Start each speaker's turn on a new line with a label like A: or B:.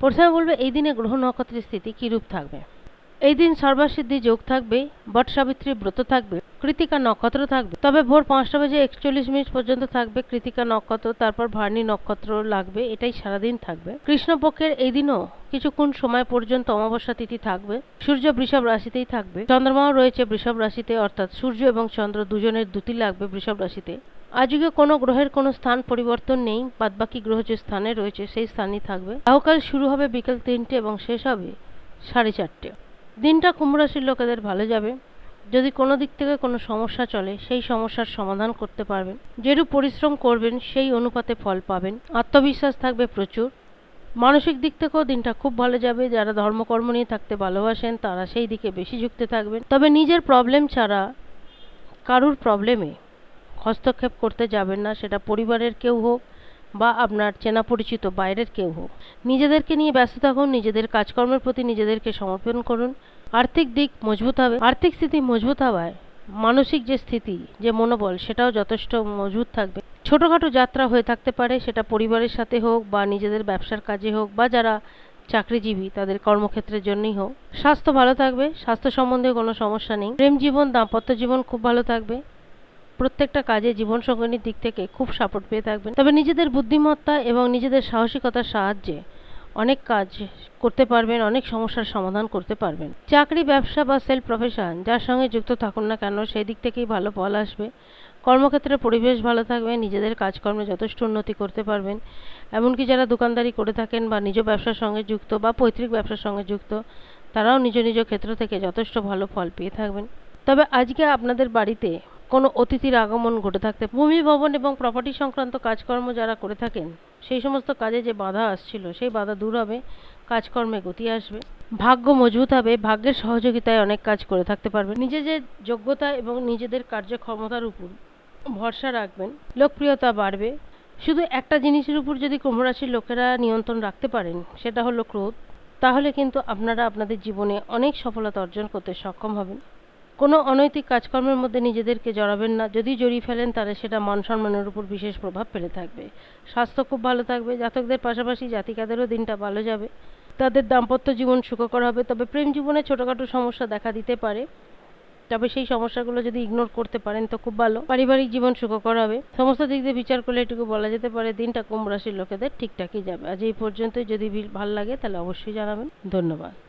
A: প্রথমে বলবে, এই দিনে গ্রহ নক্ষত্রের স্থিতি কীরূপ থাকবে? এই দিন সর্বসিদ্ধি যোগ থাকবে, বট সাবিত্রী ব্রত থাকবে, কৃতিকা নক্ষত্র থাকবে। তবে ভোর পাঁচটা বাজে একচল্লিশ মিনিট পর্যন্ত থাকবে কৃতিকা নক্ষত্র, তারপর ভার্নি নক্ষত্র লাগবে, এটাই সারাদিন থাকবে। কৃষ্ণপক্ষের এই দিনও কিছুক্ষণ সময় পর্যন্ত অমাবস্যা তিথি থাকবে, সূর্য বৃষভ রাশিতেই থাকবে। চন্দ্রমাও রয়েছে বৃষভ রাশিতে, অর্থাৎ সূর্য এবং চন্দ্র দুজনের দুটি লাগবে বৃষভ রাশিতে। আজকে কোনো গ্রহের কোনো স্থান পরিবর্তন নেই, বাদবাকি গ্রহ যে স্থানে রয়েছে সেই স্থানই থাকবে। রাহুকাল শুরু হবে বিকেল তিনটে এবং শেষ হবে সাড়ে চারটে। দিনটা কুম্ভ রাশির লোকেদের ভালো যাবে। যদি কোনো দিক থেকে কোনো সমস্যা চলে, সেই সমস্যার সমাধান করতে পারবেন। যেরূপ পরিশ্রম করবেন, সেই অনুপাতে ফল পাবেন। আত্মবিশ্বাস থাকবে প্রচুর। মানসিক দিক থেকেও দিনটা খুব ভালো যাবে। যারা ধর্মকর্ম নিয়ে থাকতে ভালোবাসেন, তারা সেই দিকে বেশি যুক্ত থাকবেন। তবে নিজের প্রবলেম ছাড়া কারুর প্রবলেমে হস্তক্ষেপ করতে যাবেন না, সেটা পরিবারের কেউ হোক বা আপনার চেনা পরিচিত বাইরের কেউ হোক। নিজেদেরকে নিয়ে ব্যস্ত থাকুন, নিজেদের কাজকর্মের প্রতি নিজেদেরকে সমর্পণ করুন। আর্থিক দিক মজবুত হবে। আর্থিক স্থিতি মজবুত হওয়ায় মানসিক যে স্থিতি, যে মনোবল, সেটাও যথেষ্ট মজবুত থাকবে। ছোটোখাটো যাত্রা হয়ে থাকতে পারে, সেটা পরিবারের সাথে হোক বা নিজেদের ব্যবসার কাজে হোক বা যারা চাকরিজীবী, তাদের কর্মক্ষেত্রের জন্যই হোক। স্বাস্থ্য ভালো থাকবে, স্বাস্থ্য সম্বন্ধে কোনো সমস্যা নেই। প্রেম জীবন, দাম্পত্য জীবন খুব ভালো থাকবে। প্রত্যেকটা কাজে জীবন সঙ্গিনীর দিক থেকে খুব সাপোর্ট পেয়ে থাকবেন। তবে নিজেদের বুদ্ধিমত্তা এবং নিজেদের সাহসিকতার সাহায্যে অনেক কাজ করতে পারবেন, অনেক সমস্যার সমাধান করতে পারবেন। চাকরি, ব্যবসা বা সেলফ প্রফেশন যার সঙ্গে যুক্ত থাকুন না কেন সেই দিক থেকেই ভালো ফল আসবে। কর্মক্ষেত্রে পরিবেশ ভালো থাকবে, নিজেদের কাজকর্মে যথেষ্ট উন্নতি করতে পারবেন। এমনকি যারা দোকানদারি করে থাকেন বা নিজ ব্যবসার সঙ্গে যুক্ত বা পৈতৃক ব্যবসার সঙ্গে যুক্ত, তারাও নিজ নিজ ক্ষেত্র থেকে যথেষ্ট ভালো ফল পেয়ে থাকবেন। তবে আজকে আপনাদের বাড়িতে কোনো অতিথির আগমন ঘটে থাকতে, ভূমি ভবন এবং প্রপার্টি সংক্রান্ত কাজকর্ম যারা করে থাকেন, সেই সমস্ত কাজে যে বাধা আসছিল, সেই বাধা দূর হবে, কাজকর্মে গতি আসবে। ভাগ্য মজবুত হবে, ভাগ্যের সহযোগিতায় অনেক কাজ করে থাকতে পারবেন নিজেদের যোগ্যতা এবং নিজেদের কার্যক্ষমতার উপর ভরসা রাখবেন, লোকপ্রিয়তা বাড়বে। শুধু একটা জিনিসের উপর যদি কুম্ভ রাশির লোকেরা নিয়ন্ত্রণ রাখতে পারেন, সেটা হলো ক্রোধ, তাহলে কিন্তু আপনারা আপনাদের জীবনে অনেক সফলতা অর্জন করতে সক্ষম হবেন। কোনো অনৈতিক কাজকর্মের মধ্যে নিজেদেরকে জড়াবেন না। যদি জড়িয়ে ফেলেন, তাহলে সেটা মান সম্মানের উপর বিশেষ প্রভাব ফেলে থাকবে। স্বাস্থ্য খুব ভালো থাকবে। জাতকদের পাশাপাশি জাতিকাদেরও দিনটা ভালো যাবে। তাদের দাম্পত্য জীবন সুখকর হবে। তবে প্রেম জীবনে ছোটোখাটো সমস্যা দেখা দিতে পারে। তবে সেই সমস্যাগুলো যদি ইগনোর করতে পারেন, তো খুব ভালো। পারিবারিক জীবন সুখকর হবে। সমস্ত দিক দিয়ে বিচার করলে এটুকু বলা যেতে পারে, দিনটা কুম্ভ রাশির লোকেদের ঠিকঠাকই যাবে। আজ এই পর্যন্তই। যদি ভালো লাগে, তাহলে অবশ্যই জানাবেন। ধন্যবাদ।